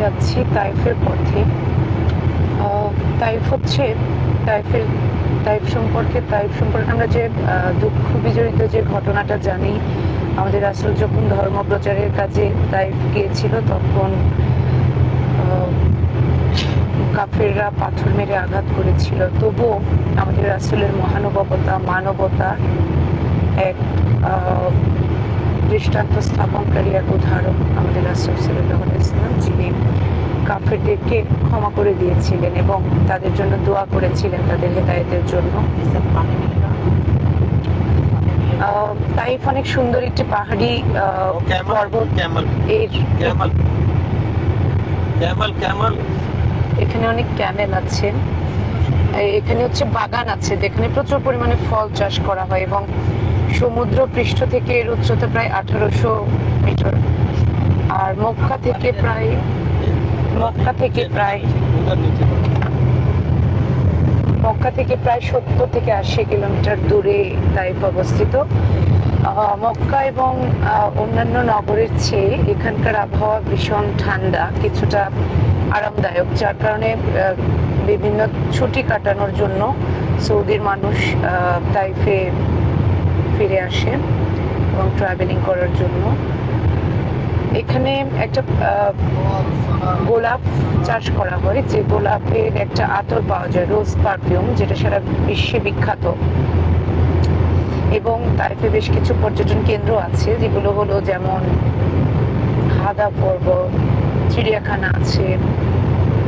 যাচ্ছি তাইফের পথে। তাইফ হচ্ছে তাইফের, তাইফ সম্পর্কে তাইফ সম্পর্কে আমরা যে দুঃখ বিজড়িত যে ঘটনাটা জানি, আমাদের রাসূল যখন ধর্ম প্রচারের কাজে তাইফ গিয়েছিল, তখন কাফেররা পাথর মেরে আঘাত করেছিল। তবুও আমাদের রাসূলের মহানুভবতা, মানবতা এক দৃষ্টান্ত স্থাপনকারী এক উদাহরণ আমাদের রাসূল সাল্লাল্লাহু আলাইহি ওয়াসাল্লাম যিনি কাফেরদেরকে ক্ষমা করে দিয়েছিলেন এবং তাদের জন্য দোয়া করেছিলেন তাদের হেদায়েতের জন্য। তাইফ অনেক সুন্দর একটি পাহাড়ি পর্বত। এর এখানে অনেক ক্যামেল আছে। এখানে হচ্ছে বাগান আছে। যেখানে প্রচুর পরিমাণে ফল চাষ করা হয় এবং সমুদ্র পৃষ্ঠ থেকে এর উচ্চতা প্রায় আঠারোশো মিটার। আর মক্কা থেকে প্রায় মক্কা থেকে প্রায় মক্কা থেকে প্রায় সত্তর থেকে আশি কিলোমিটার দূরে তাইফ অবস্থিত। মক্কা এবং অন্যান্য নগরের চেয়ে এখানকার আবহাওয়া ভীষণ ঠান্ডা, কিছুটা আরামদায়ক, যার কারণে বিভিন্ন ছুটি কাটানোর জন্য সৌদির মানুষ তাইফে ফিরে আসে এবং ট্রাভেলিং করার জন্য। এখানে একটা গোলাপ চাষ করা হয়, যে গোলাপের একটা আতর পাওয়া যায় রোজ পারফিউম যেটা সারা বিশ্বে বিখ্যাত। এবং তাইফে বেশ কিছু পর্যটন কেন্দ্র আছে, যেগুলো হলো যেমন হাদা পর্বত, চিড়িয়াখানা আছে,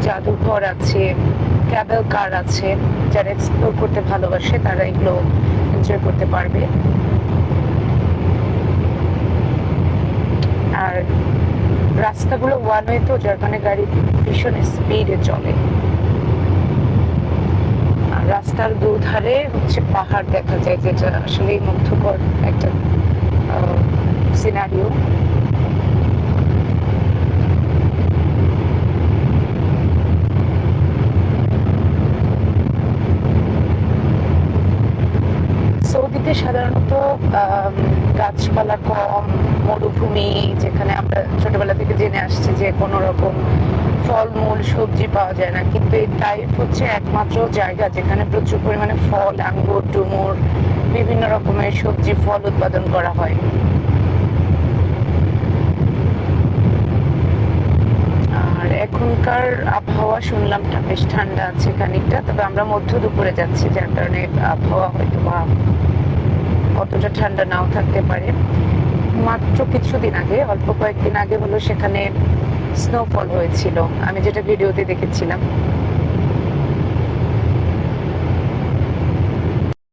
জাদুঘর আছে ক্যাবেল কার আছে, যারা এক্সপ্লোর করতে ভালোবাসে, তারা এগুলো এনজয় করতে পারবে আর রাস্তাগুলো ওয়ান ওয়ে তো, যার কারণে গাড়ি ভীষণ স্পিডে চলে। আর রাস্তার দুধারে হচ্ছে পাহাড় দেখা যায়, যেটা আসলে মুগ্ধকর একটা সিনারিও সৌদিতে সাধারণত গাছপালা কম, মরুভূমি, যেখানে আমরা ছোটবেলা থেকে জেনে আসছি যে কোনো রকম ফলমূল, সবজি পাওয়া যায় না। কিন্তু এই টাইপ হচ্ছে একমাত্র জায়গা যেখানে প্রচুর পরিমাণে ফল, আঙ্গুর, ডুমুর, বিভিন্ন রকমের সবজি, ফল উৎপাদন করা হয়। আর এখনকার আবহাওয়া শুনলাম বেশ ঠান্ডা আছে খানিকটা, তবে আমরা মধ্য দুপুরে যাচ্ছি, যার কারণে আবহাওয়া হয়তো বা অতটা ঠান্ডা নাও থাকতে পারে। মাত্র কিছুদিন আগে, অল্প কয়েকদিন আগে হলো সেখানে স্নোফল হয়েছিল। আমি যেটা ভিডিওতে দেখেছিলাম।